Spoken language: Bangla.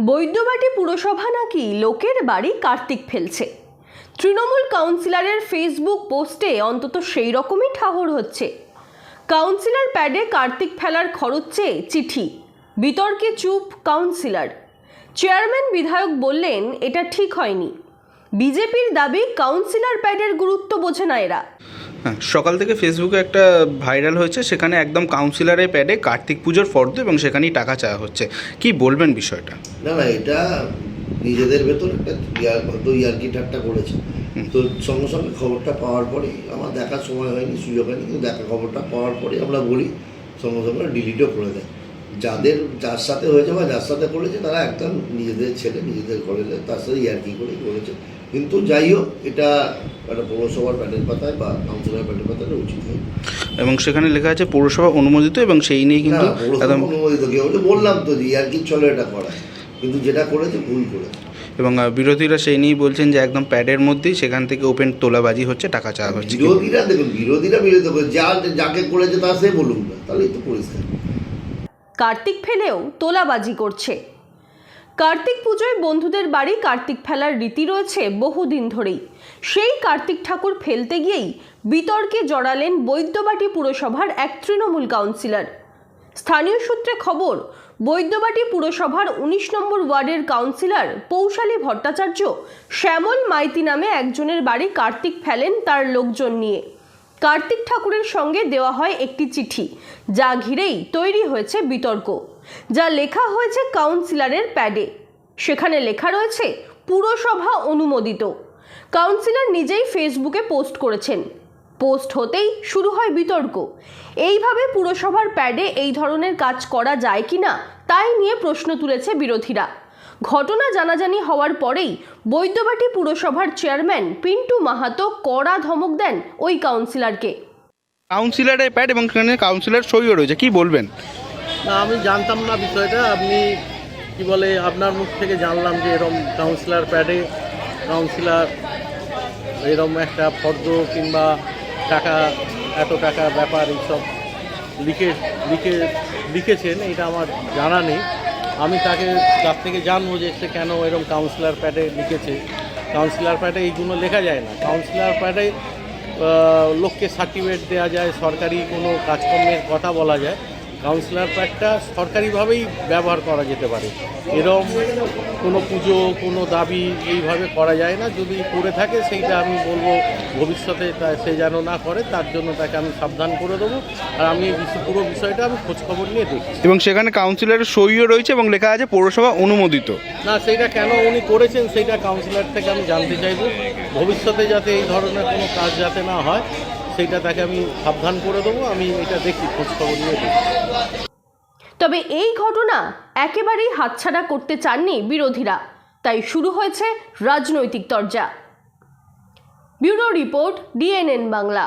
বৈদ্যবাটি পুরসভা নাকি লোকের বাড়ি কার্তিক ফেলছে? তৃণমূল কাউন্সিলরের ফেসবুক পোস্টে অন্তত সেই রকমই ঠাহর হচ্ছে। কাউন্সিলর প্যাডে কার্তিক ফেলার খরচ চেয়ে চিঠি, বিতর্কে চুপ কাউন্সিলর। চেয়ারম্যান বিধায়ক বললেন, এটা ঠিক হয়নি। বিজেপির দাবি কাউন্সিলর প্যাডের গুরুত্ব বোঝে না এরা। হ্যাঁ সকাল থেকে ফেসবুকে একটা ভাইরাল হয়েছে সেখানে একদম কাউন্সিলারের প্যাডে কার্তিক পুজোর ফর্দ এবং সেখানেই টাকা চাওয়া হচ্ছে। কি বলবেন বিষয়টা? না না এটা নিজেদের ভেতর একটা ইয়ার- হয়তো ইয়ার্কি ঠাট্টা করেছে। তো সঙ্গে সঙ্গে খবরটা পাওয়ার পরে আমার দেখার সময় হয়নি সুযোগ হয়নি কিন্তু দেখা খবরটা পাওয়ার পরে আমরা বলি সঙ্গে সঙ্গে ডিলিটও করে দেয়। যাদের যার সাথে হয়েছে বা যার সাথে করেছে তারা একদম নিজেদের ছেলে নিজেদের ঘরে তার সাথে ইয়ার্কি করে করেছে। কিন্তু যাই হোক এটা একটা পৌরসভার প্যাটের পাতায় বা কাউন্সিলর প্যাটের পাতায় উচিত হয় এবং সেখানে লেখা আছে পৌরসভা অনুমোদিত এবং সেই নিয়ে কিন্তু অনুমোদিত কেউ বলে বললাম তো যে ইয়ার্কির চলে এটা করা। কিন্তু যেটা করেছে ভুল করেছে। এবং বিরোধীরা সেই নিয়েই বলছেন যে একদম প্যাডের মধ্যেই সেখান থেকে ওপেন তোলাবাজি হচ্ছে টাকা চাওয়া হচ্ছে। বিরোধীরা দেখুন বিরোধীরা বিরোধী করে যা যাকে করেছে তা সে বলুন না তাহলেই তো পরিষ্কার। কার্তিক ফেলেও তোলাবাজি করছে। কার্তিক পুজোয় বন্ধুদের বাড়ি কার্তিক ফেলার রীতি রয়েছে বহুদিন ধরেই। সেই কার্তিক ঠাকুর ফেলতে গিয়েই বিতর্কে জড়ালেন বৈদ্যবাটি পুরসভার এক তৃণমূল কাউন্সিলর। স্থানীয় সূত্রে খবর, বৈদ্যবাটি পুরসভার উনিশ নম্বর ওয়ার্ডের কাউন্সিলর পৌশালী ভট্টাচার্য শ্যামল মাইতি নামে একজনের বাড়ি কার্তিক ফেলেন তার লোকজন নিয়ে। কার্তিক ঠাকুরের সঙ্গে দেওয়া হয় একটি চিঠি, যা ঘিরেই তৈরি হয়েছে বিতর্ক, যা লেখা হয়েছে কাউন্সিলরের প্যাডে। সেখানে লেখা রয়েছে, পুরসভা অনুমোদিত। কাউন্সিলর নিজেই ফেসবুকে পোস্ট করেছেন। পোস্ট হতেই শুরু হয় বিতর্ক। এইভাবে পুরসভার প্যাডে এই ধরনের কাজ করা যায় কি না তাই নিয়ে প্রশ্ন তুলেছে বিরোধীরা। ঘটনা জানাজানি হওয়ার পরেই বৈদ্যবাটি পুরসভার চেয়ারম্যান পিন্টু মাহাতো কড়া ধমক দেন ওই কাউন্সিলরকে। কাউন্সিলরের প্যাড এবং সেখানে কাউন্সিলর সইও রয়েছে কি বলবেন? না আমি জানতাম না বিষয়টা। আপনি কি বলে আপনার মুখ থেকে জানলাম যে এরম কাউন্সিলর প্যাডে কাউন্সিলর এরম একটা ফর্দ কিংবা টাকা এত টাকা ব্যাপার এইসব লিখে লিখে লিখেছেন এটা আমার জানা নেই। আমি তাকে তার থেকে জানব যে সে কেন এরকম কাউন্সিলার প্যাডে লিখেছে। কাউন্সিলার প্যাডে এইগুলো লেখা যায় না। কাউন্সিলার প্যাডে লোককে সার্টিফিকেট দেওয়া যায়, সরকারি কোনো কাজকর্মের কথা বলা যায়। কাউন্সিলর প্যাডটা সরকারিভাবেই ব্যবহার করা যেতে পারে। এরম কোনো পুজো কোনো দাবি এইভাবে করা যায় না। যদি করে থাকে সেইটা আমি বলব ভবিষ্যতে তা- সে যেন না করে তার জন্য তাকে আমি সাবধান করে দেবো। আর আমি পুরো বিষয়টা আমি খোঁজখবর নিয়ে দেখছি। এবং সেখানে কাউন্সিলরের সইও রয়েছে এবং লেখা আছে পৌরসভা অনুমোদিত। না সেইটা কেন উনি করেছেন সেইটা কাউন্সিলর থেকে আমি জানতে চাইব। ভবিষ্যতে যাতে এই ধরনের কোনো কাজ যাতে না হয় সেইটা তাকে আমি সাবধান করে দেবো, আমি এটা দেখি খোঁজখবর নিয়ে দেখি তবে এই ঘটনা একেবারেই হাতছাড়া করতে চাননি বিরোধীরা। তাই শুরু হয়েছে রাজনৈতিক তরজা। Bureau report, DNN Bangla.